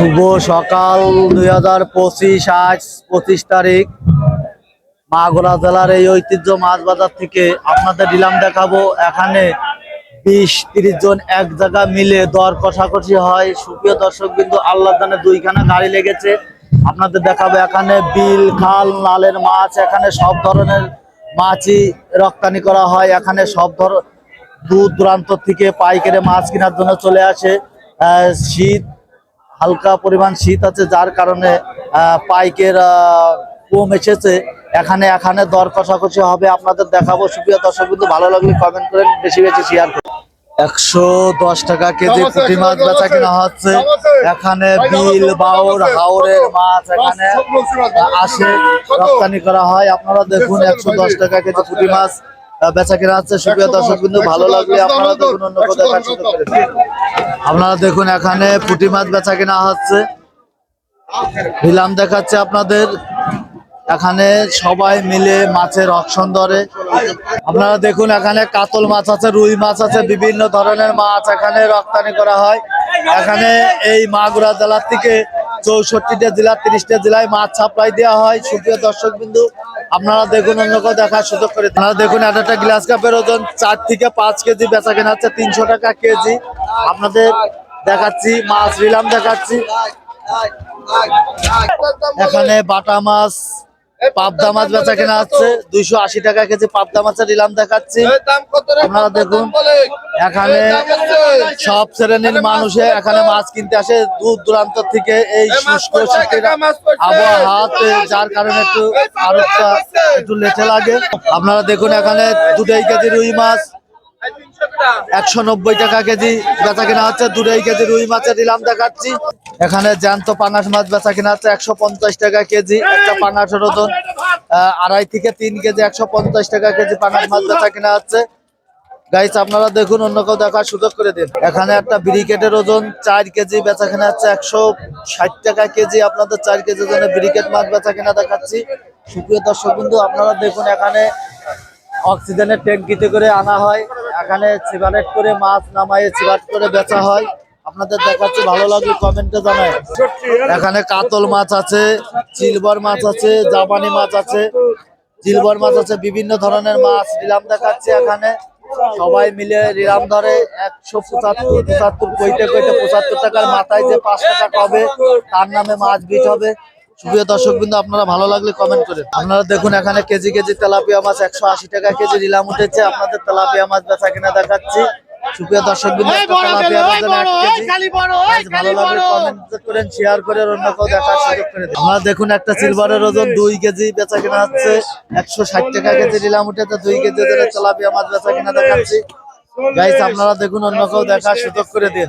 শুভ সকাল দুই হাজার পঁচিশ, আজ পঁচিশ তারিখ। মাগুরা জেলার এই ঐতিহ্য মাছ বাজার থেকে আপনাদের ডিলাম দেখাবো। এখানে বিশ, তিরিশ জন এক জায়গা মিলে দর কষাকষি হয়। সুপ্রিয় দর্শক কিন্তু আল্লাহ দানে দুইখানা গাড়ি লেগেছে। আপনাদের দেখাবো এখানে বিল, খাল নালের মাছ, এখানে সব ধরনের মাছই রপ্তানি করা হয়। এখানে সব ধর দূর দূরান্ত থেকে পাইকারে মাছ কেনার জন্য চলে আসে। শীত হালকা পরিমাণ শীত আছে যার কারণে পাইকের কম এসেছে এখানে এখানে দর কষাকষি হবে আপনাদের দেখাবো। সুপ্রিয় দর্শক কিন্তু ভালো লাগলে কমেন্ট করেন বেশি বেশি শেয়ার করুন। একশো দশ টাকা কেজি পুঁটি মাছ বেচা কিনা হচ্ছে। এখানে বিল বাউর হাওরের মাছ এখানে আসে। রপ্তানি করা হয়। আপনারা দেখুন একশো দশ টাকা কেজি পুঁটি মাছ বেচা কিনা হচ্ছে সুপ্রিয় দর্শক কিন্তু ভালো লাগলে আপনারা দেখুন অন্য কোথাও। আপনারা দেখুন এখানে পুঁটি মাছ বেচা কিনা হচ্ছে। নিলাম দেখাচ্ছে আপনাদের। এখানে সবাই মিলে মাছের অকশন ধরে। আপনারা দেখুন এখানে কাতল মাছ আছে রুই মাছ আছে বিভিন্ন ধরনের মাছ এখানে রপ্তানি করা হয়। এখানে এই মাগুরা জেলার থেকে চৌষট্টিটা জেলা, তিরিশটা জেলায় মাছ সাপ্লাই দেওয়া হয়। সুপ্রিয় দর্শক বিন্দু আপনারা দেখুন অন্য কেউ দেখার সুযোগ করে আপনারা দেখুন একটা গ্লাস কাপের ওজন, চার থেকে পাঁচ কেজি বেচা কেনা হচ্ছে, তিনশো টাকা কেজি। আপনাদের দেখাচ্ছি, মাছ রিলাম দেখাচ্ছি। এখানে বাটা মাছ পাবদা মাছ বেচা কেনা হচ্ছে দুইশো আশি টাকা কেজি পাবদা মাছের নিলাম দেখাচ্ছি। আপনারা দেখুন এখানে সব শ্রেণির মানুষে এখানে মাছ কিনতে আসে দূর দূরান্ত থেকে এই শুষ্ক শীতের আবহাওয়াতে যার কারণে একটু আরোগ্যটা একটু লেটে লাগে। আপনারা দেখুন এখানে দুটাই কেজি রুই মাছ। একশো নব্বই টাকা কেজি বেচা কেনা হচ্ছে। দুটাই কেজি রুই মাছের নিলাম দেখাচ্ছি। এখানে জ্যান্ত পাঙাশ মাছ বেচা কেনা আছে একশো পঞ্চাশ টাকা কেজি, একটা পাঙাশের ওজন আড়াই থেকে তিন কেজি, একশো পঞ্চাশ টাকা কেজি পাঙাশ মাছ বেচা কেনা আছে। গাইস আপনারা দেখুন, অন্য কেউ দেখার সুযোগ করে দিন। এখানে একটা ব্রিকেটের ওজন, চার কেজি বেচা কেনা হচ্ছে একশো ষাট টাকা কেজি। আপনাদের চার কেজি ওজনের ব্রিকেট মাছ বেচা কেনা দেখাচ্ছি। সুপ্রিয় দর্শক বিন্দু আপনারা দেখুন, এখানে অক্সিজেনের ট্যাঙ্কিতে করে আনা হয়। এখানে সিগারেট করে মাছ নামায়, সিগারেট করে বেচা হয়। আপনাদের দেখাচ্ছি, ভালো লাগলে কমেন্টে জানায়। এখানে কাতল মাছ আছে সিলভার মাছ আছে, জাপানি মাছ আছে সিলভার মাছ আছে, বিভিন্ন ধরনের মাছ নিলাম দেখাচ্ছে এখানে। সবাই মিলে নিলাম ধরে, একশো পঁচাত্তর পঁচাত্তর কইতে কইতে পঁচাত্তর টাকার মাথায় যে পাঁচ টাকা পাবে, তার নামে মাছ বিট হবে। সুপ্রিয় দর্শক বিন্দু আপনারা ভালো লাগলে কমেন্ট করেন আপনারা দেখুন এখানে কেজি কেজি তেলাপিয়া মাছ, একশো আশি টাকা কেজি নিলাম উঠেছে। আপনাদের তেলাপিয়া মাছ বেচা কিনা দেখাচ্ছি। সুপ্রিয় দর্শক ভালো লাগলে কমেন্ট করেন শেয়ার করে অন্য কেউ দেখার সুযোগ করে আমরা দেখুন একটা সিলভারের ওজন দুই কেজি বেচা কেনা হচ্ছে। একশো ষাট টাকা কেজি নিলাম উঠেছে দুই কেজি ধরে চালাবি আমার বেচা কেনা দেখাচ্ছি। গাইস আপনারা দেখুন অন্য কেউ দেখার সুযোগ করে দিন।